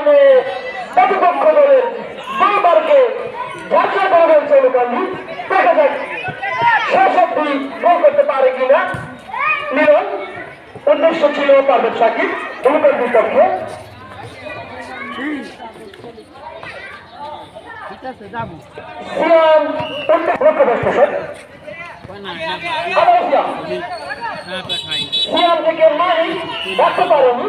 কারণে প্রতিপক্ষ দলের দুইবারকে ঝাঁচা করে ফেলছে অনুকান্দি দেখা যাক শেষ অব্দি গোল করতে পারে কিনা। নিরন উদ্দেশ্য ছিল পারভেজ সাকিব অনুকান্দির পক্ষে সিয়াম লক্ষ্যবস্তু স্যার আবার সিয়াম। সিয়াম থেকে মাই রাখতে পারেনি।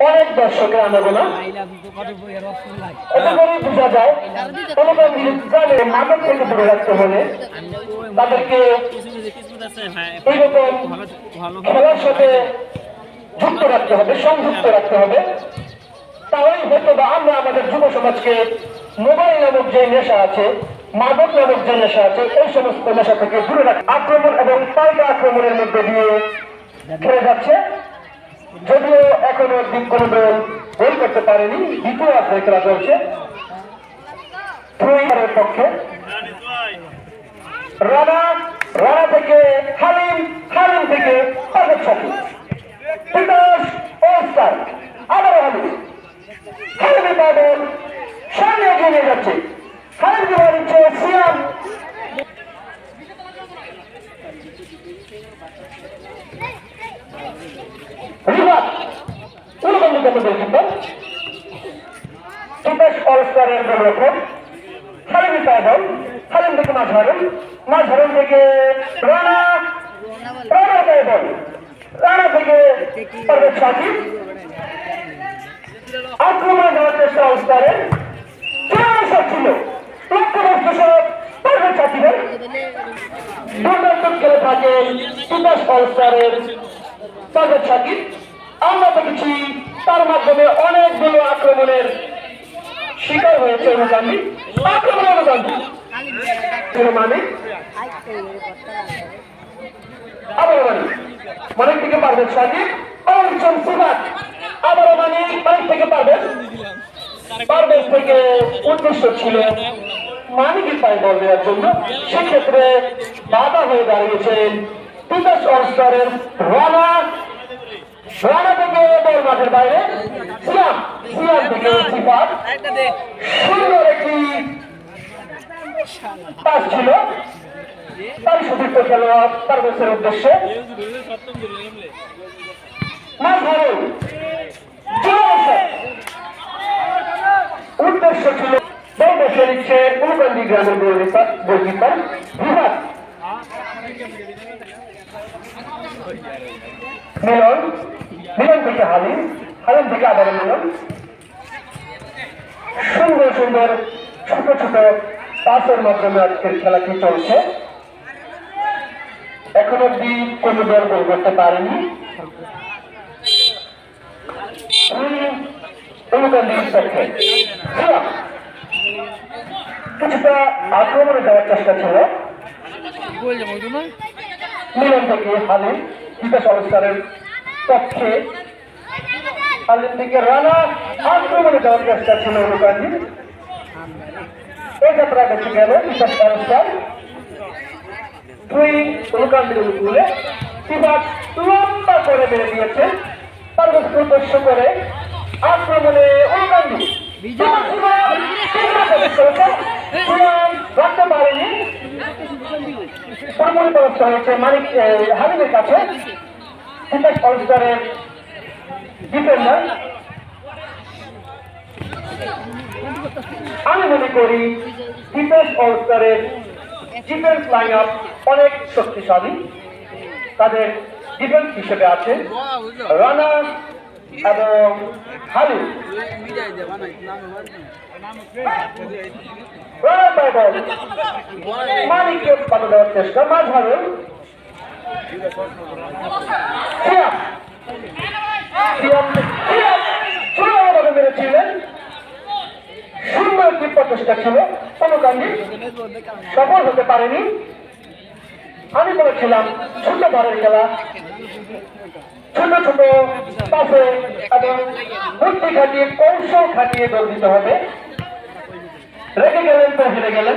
অনেক দর্শকের যুক্ত রাখতে হবে, সংযুক্ত রাখতে হবে। তাহলেই হয়তো বা আমরা আমাদের যুব সমাজকে মোবাইল নামক যে নেশা আছে, মাদক নামক যে নেশা আছে, এই সমস্ত নেশা থেকে দূরে রাখ, আক্রমণ এবং পাল্টা আক্রমণের মধ্যে দিয়ে খেলে যাচ্ছে। যদিও এখনও কোনো দল গোল করতে পারেনি, দ্বিতীয় আছে খেলা চলছে। পক্ষে। রানা রানা থেকে হালিম হালিম থেকে পারভেজ সাকিব বিকাশ ওস্তার আবারও হালিম হালিমের বাদল সামনে এগিয়ে নিয়ে যাচ্ছে হালিমকে বল দিচ্ছে সিয়াম রিভার কত পর্যন্ত বিকাশ গোলরক্ষক হালিমি পাগল হালিম থেকে মাছ হারুন থেকে রানা রানা থেকে পারভেজ সাকিব আক্রমণ দেওয়ার চেষ্টা ছিল লক্ষ্যবস্তু সব পারভেজ সাকিবের দুর্দান্ত খেলে থাকে বিকাশ অলস্টারের পারভেজ সাকিব আমরা দেখেছি তার মাধ্যমে অনেকগুলো আক্রমণের শিকার হয়েছে মানে? আবার মানে। থেকে আবার মানে থেকে থেকে উদ্দেশ্য দেওয়ার জন্য। সেক্ষেত্রে বাধা হয়ে দাঁড়িয়েছেন বিকাশ অলস্টারের রানা বল মাঠের বাইরে। সিয়াম সিয়াম থেকে সিফাত সুন্দর তার সতীর্থ খেলোয়াড় পারভেজের উদ্দেশ্যে। মাছ ধরুন উদ্দেশ্য ছিল বল বসে নিচ্ছে অনুকান্দি গ্রামের গোলকিপার গোলকিপার বিভাগ। মিলন মিলন থেকে হালিম হালিম থেকে আবার মিলন। সুন্দর সুন্দর ছোট ছোট পাসের মাধ্যমে আজকের খেলাটি চলছে? এখন অব্দি কোনো দল গোল করতে পারেনি। কিছুটা আক্রমণে যাওয়ার চেষ্টা ছিল। মিলন থেকে হালিম বিকাশ অলস্টারের পক্ষে হালিম থেকে রানা আক্রমণে যাওয়ার চেষ্টা ছিল অনুকান্দি এই যাত্রা বেঁচে গেল অলস্টার দুই অনুকান্দির অনুকূলে বিভাগ লম্বা করে বেড়ে দিয়েছে। পার্বত্য উদ্দেশ্য করে আক্রমণে অনুকান্দি রাখতে পারেনি। মানিক হাবিবের কাছে। বিকাশ অলস্টারের ডিফেন্ডার আমি মনে করি ডিফেন্স অলস্টারের ডিফেন্স লাইন আপ অনেক শক্তিশালী। তাদের ডিফেন্স হিসেবে আছে রানা এবং হালু মালিককে পাতা দেওয়ার চেষ্টা মাঝ হারুন সিয়াম সিয়াম সিয়াম সুন্দরভাবে মেরেছিলেন সুন্দর একটি চেষ্টা ছিল কোনো কাণ্ডে সফল হতে পারেনি আমি বলেছিলাম ছোট ঘরের খেলা ছোট ছোট পাশে এবং বুদ্ধি খাটিয়ে কৌশল খাটিয়ে দৌড় দিতে হবে রেখে গেলেন তো হেরে গেলেন।